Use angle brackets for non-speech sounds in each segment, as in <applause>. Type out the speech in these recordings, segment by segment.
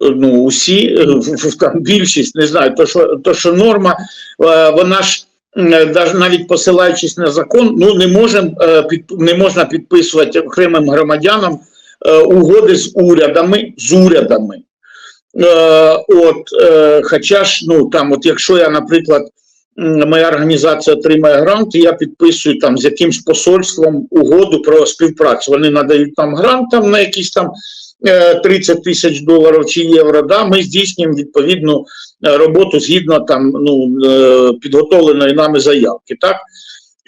ну, усі, е, там більшість, не знаю, то що, то, що норма, е, вона ж е, навіть посилаючись на закон, ну не можем, не можна підписувати окремим громадянам угоди з урядами, з урядами. От, хоча ж, ну там, от якщо я, наприклад, моя організація отримає грант, я підписую там з якимсь посольством угоду про співпрацю. Вони надають там грант там на якісь там 30 тисяч доларів чи євро. Да, ми здійснюємо відповідну е, роботу згідно там ну е, підготовленої нами заявки. Так.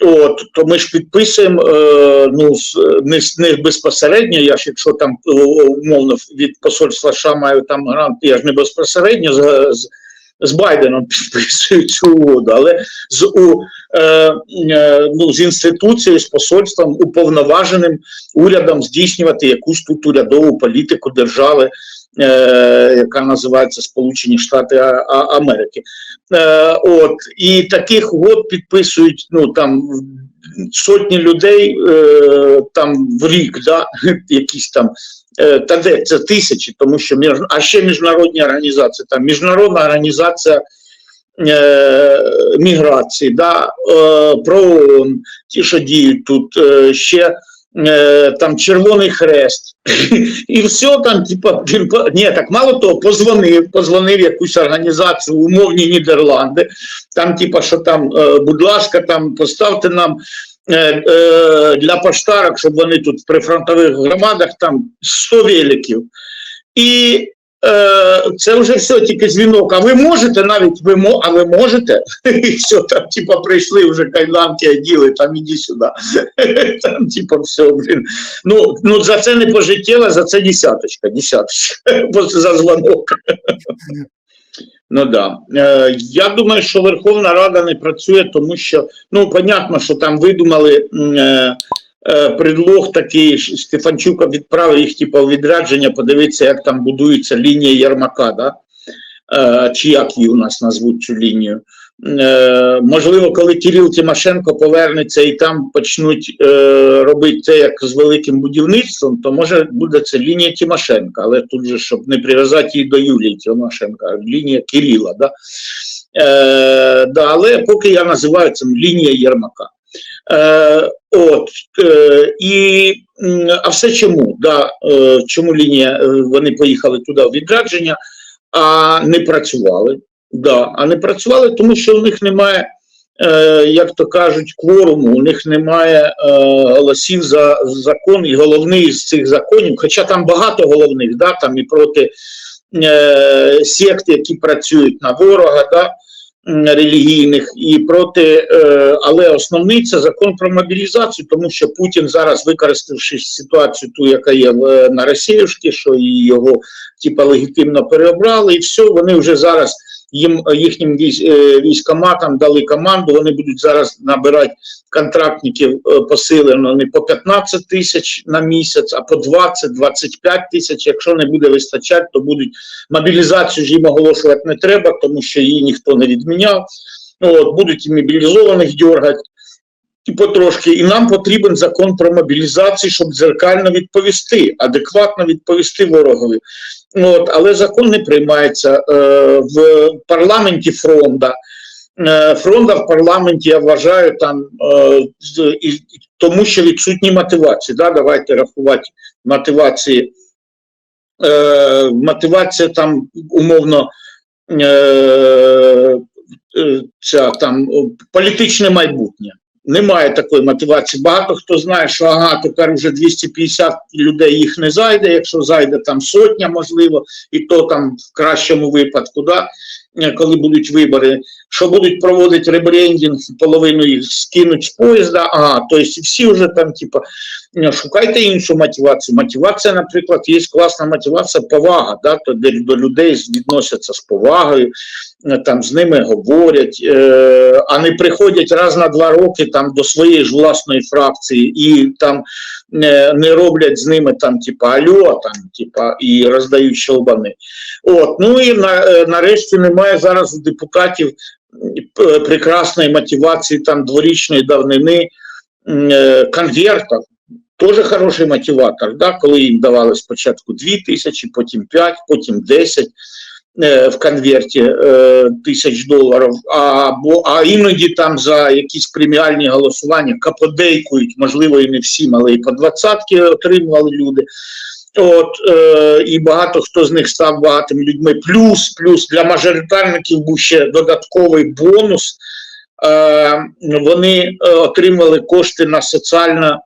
От, то ми ж підписуємо е, ну, не, не безпосередньо, я ж якщо там е, умовно від посольства США маю там грант, я ж не безпосередньо з, з, з Байденом <laughs> підписують цю угоду, але з, у, е, е, ну, з інституцією, з посольством, уповноваженим урядом здійснювати якусь тут урядову політику держави, е, яка називається Сполучені Штати Америки. Е, от і таких угод підписують ну там сотні людей е, там в рік, да, <laughs> якісь там. е, Та де це тисячі, тому що а ще міжнародні організації, там міжнародна організація е, міграції, да, е, про ООН, ті, що діють тут, е, ще е, там Червоний Хрест, <laughs> і все там, типа, ні, так мало того, позвонив, позвонив якусь організацію, умовні Нідерланди, там, типа, що там, е, будь ласка, там поставте нам е, для поштарок, щоб вони тут в прифронтових громадах там 100 великів. І це вже все, тільки дзвінок. А ви можете навіть ви а ви можете? <laughs> І все, там, типа, прийшли вже кайданки, оділи, там іди сюди. <laughs> Там, типа, все, блін. Ну, ну за це не пожиттєво, за це десяточка, десяточка <laughs> за дзвонок. Ну да. Е, я думаю, що Верховна Рада не працює, тому що ну понятно, що там видумали е, е, предлог такий. Стефанчука відправив їх, типу, відрядження, подивитися, як там будується лінія Єрмака, да? е, чи як її у нас назвуть цю лінію. Е, можливо, коли Кирил Тимошенко повернеться і там почнуть е, робити це як з великим будівництвом, то може буде це лінія Тимошенка, але тут же, щоб не прив'язати її до Юлії Тимошенка, лінія Кирила. Да? Е, да, але поки я називаю це лінія Єрмака. Е, от, е, і, а все чому? Да, е, чому лінія, вони поїхали туди в відрядження, а не працювали? Да, а не працювали, тому що у них немає, як то кажуть, кворуму, у них немає голосів за закон, і головний з цих законів, хоча там багато головних, да, там і проти е, сект, які працюють на ворога, да, релігійних, і проти, е, але основний це закон про мобілізацію, тому що Путін зараз, використавши ситуацію, ту, яка є на Росіюшки, що і його типа легітимно переобрали, і все, вони вже зараз їм їхнім військ, е, військоматам дали команду. Вони будуть зараз набирати контрактників е, посилено не по 15 тисяч на місяць, а по 20-25 тисяч. Якщо не буде вистачати, то будуть мобілізацію ж їм оголошувати не треба, тому що її ніхто не відміняв. От, будуть і мобілізованих дергати. І потрошки, і нам потрібен закон про мобілізацію, щоб дзеркально відповісти, адекватно відповісти ворогові. От, але закон не приймається е, в парламенті фронта. Е, фронта в парламенті я вважаю там е, і тому, що відсутні мотивації. Да? Давайте рахувати мотивації. Е, мотивація там умовно е, е, ця там політичне майбутнє. Немає такої мотивації. Багато хто знає, що ага, тепер вже 250 людей їх не зайде, якщо зайде там сотня, можливо, і то там в кращому випадку, да, коли будуть вибори, що будуть проводити ребрендінг, половину їх скинуть з поїзда, ага, тобто всі вже там, типа, е, шукайте іншу мотивацію. Мотивація, наприклад, є класна мотивація, повага, да, то, де до людей відносяться з повагою, е, там з ними говорять, е, а не приходять раз на два роки там до своєї ж власної фракції і там не, не роблять з ними там, типа альо, там, типа, і роздають щелбани. От, ну і на, е, нарешті немає зараз у депутатів е, прекрасної мотивації там дворічної давнини е, теж хороший мотиватор, да, коли їм давали спочатку 2 тисячі, потім 5, потім 10 е, в конверті тисяч доларів, а, бо, а іноді там за якісь преміальні голосування каподейкують, можливо, і не всім, але і по двадцятки отримували люди. От, е, і багато хто з них став багатими людьми. Плюс, плюс для мажоритарників був ще додатковий бонус. Е, вони е, отримали кошти на соціально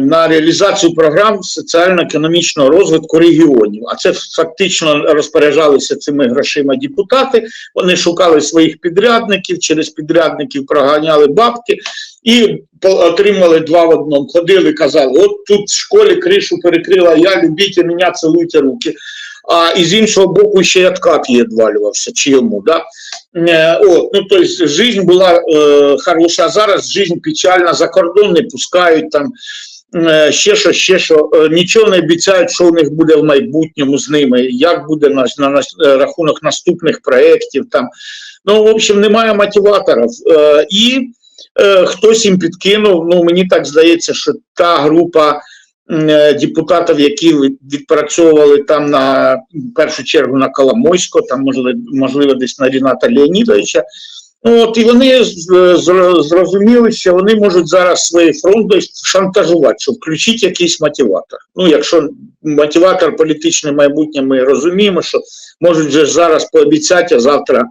на реалізацію програм соціально-економічного розвитку регіонів. А це фактично розпоряджалися цими грошима депутати. Вони шукали своїх підрядників, через підрядників проганяли бабки і отримали два в одному. Ходили, казали: от тут в школі кришу перекрила я, любіть мене, цілуйте руки. А і з іншого боку ще й откат їй відвалювався, чи йому, да? Е, От, ну, тобто, жизнь була е, хороша, зараз жизнь печальна, за кордон не пускають там, е, ще що, ще що, е, нічого не обіцяють, що у них буде в майбутньому з ними, як буде на, на, на рахунок наступних проєктів. Там. Ну, в общем, немає мотиваторів. Е, і е, хтось їм підкинув, ну, мені так здається, що та група депутатів, які відпрацьовували там на першу чергу на Коломойського, там можливо, можливо десь на Ріната Леонідовича. Ну, от і вони зрозуміли, що вони можуть зараз свої фронти шантажувати, щоб включити якийсь мотиватор. Ну, якщо мотиватор політичне майбутнє, ми розуміємо, що можуть вже зараз пообіцяти, а завтра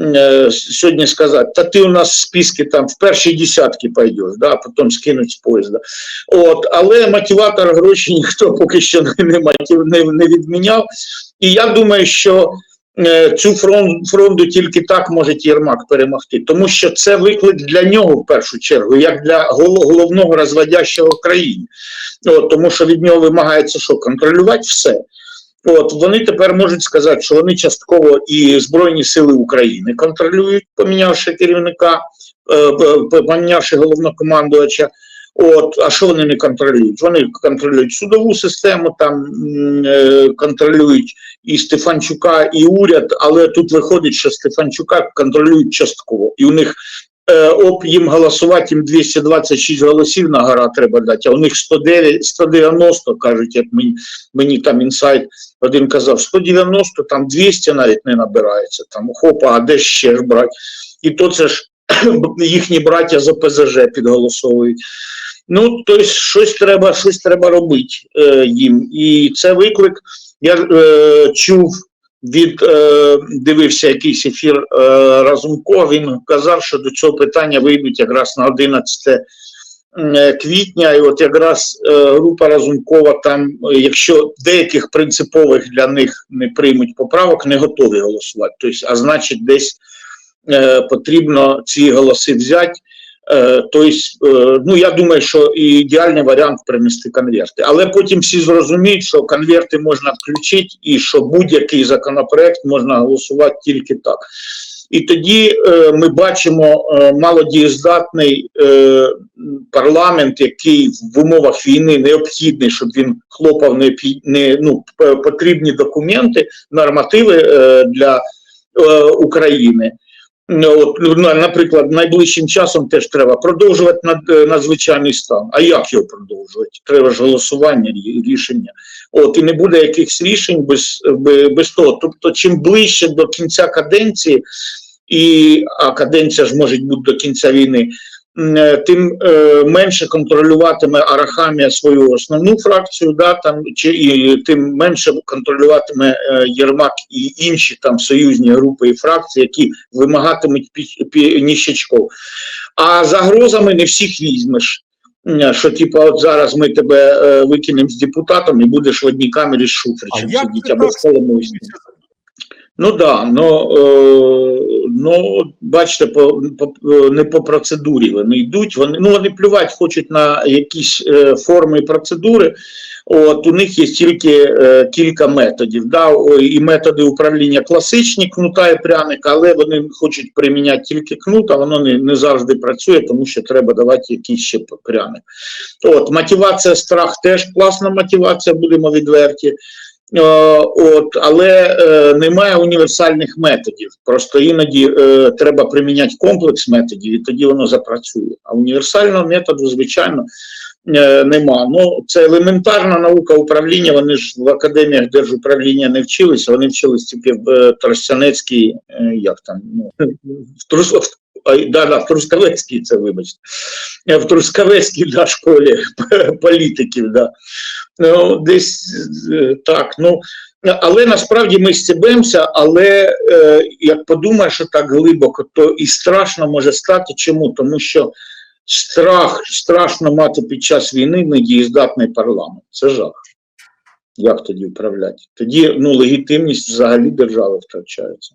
е, сьогодні сказати, та ти у нас в списку там в перші десятки пойдеш, да, а потім скинуть з поїзда. От, але мотиватор гроші ніхто поки що не, не, не, відміняв. І я думаю, що е, цю фронт, фронту тільки так може Єрмак перемогти, тому що це виклик для нього в першу чергу, як для головного розводящого в країні. От, тому що від нього вимагається що контролювати все. От вони тепер можуть сказати, що вони частково і Збройні Сили України контролюють, помінявши керівника, е, помінявши головнокомандувача. От, а що вони не контролюють? Вони контролюють судову систему, там е, контролюють і Стефанчука, і уряд, але тут виходить, що Стефанчука контролюють частково, і у них е, об їм голосувати, їм 226 голосів на гора треба дати, а у них 109, 190, кажуть, як мені, мені там інсайт один казав, 190, там 200 навіть не набирається, там хопа, а де ще ж брати? І то це ж <clears throat> їхні браття за ПЗЖ підголосовують. Ну, тобто, щось треба, щось треба робити е, їм. І це виклик. Я е, чув від е, дивився якийсь ефір е, Разумкова. Він казав, що до цього питання вийдуть якраз на 11 е, квітня, і от якраз е, група Разумкова там, е, якщо деяких принципових для них не приймуть поправок, не готові голосувати. Тобто, а значить, десь е, потрібно ці голоси взяти. Е, Тобто, е, ну я думаю, що ідеальний варіант принести конверти. Але потім всі зрозуміють, що конверти можна включити, і що будь-який законопроект можна голосувати тільки так. І тоді е, ми бачимо е, малодієздатний е, парламент, який в умовах війни необхідний, щоб він хлопав необхід- не, ну, потрібні документи, нормативи е, для е, України. Ну, От, наприклад, найближчим часом теж треба продовжувати над, е, надзвичайний стан. А як його продовжувати? Треба ж голосування, і рішення. От і не буде якихось рішень без, без того. Тобто, чим ближче до кінця каденції, і а каденція ж може бути до кінця війни, тим е, менше контролюватиме Арахамія свою основну фракцію, да, там, чи, і тим менше контролюватиме е, Єрмак і інші там союзні групи і фракції, які вимагатимуть пі, пі, ніщачков. А загрозами не всіх візьмеш. Що, типа, от зараз ми тебе е, викинемо з депутатом і будеш в одній камері з Шуфричем сидіти або так з Коломойським. Ну да, ну, е, ну бачите, по, по, не по процедурі вони йдуть. Вони ну вони плювати хочуть на якісь е, форми і процедури. От у них є тільки е, кілька методів. Да, і методи управління класичні, кнута і пряника, але вони хочуть приміняти тільки кнут, а воно не, не завжди працює, тому що треба давати якийсь ще пряник. От мотивація страх теж класна мотивація, будемо відверті. Е, От, але е, немає універсальних методів. Просто іноді е, треба приміняти комплекс методів, і тоді воно запрацює. А універсального методу, звичайно, е, нема. Ну, це елементарна наука управління. Вони ж в академіях держуправління не вчилися, вони вчились тільки в е, Тростянецькій, е, як там, ну, в Трус... в- да, да, в Трускавецькій, це вибачте, Е, в Трускавецькій да, школі <laughs> політиків, да. Ну, десь е, так. Ну, але насправді ми стібемося, але е, як подумаєш, що так глибоко, то і страшно може стати. Чому? Тому що страх страшно мати під час війни недієздатний парламент. Це жах. Як тоді управляти? Тоді ну, легітимність взагалі держави втрачається.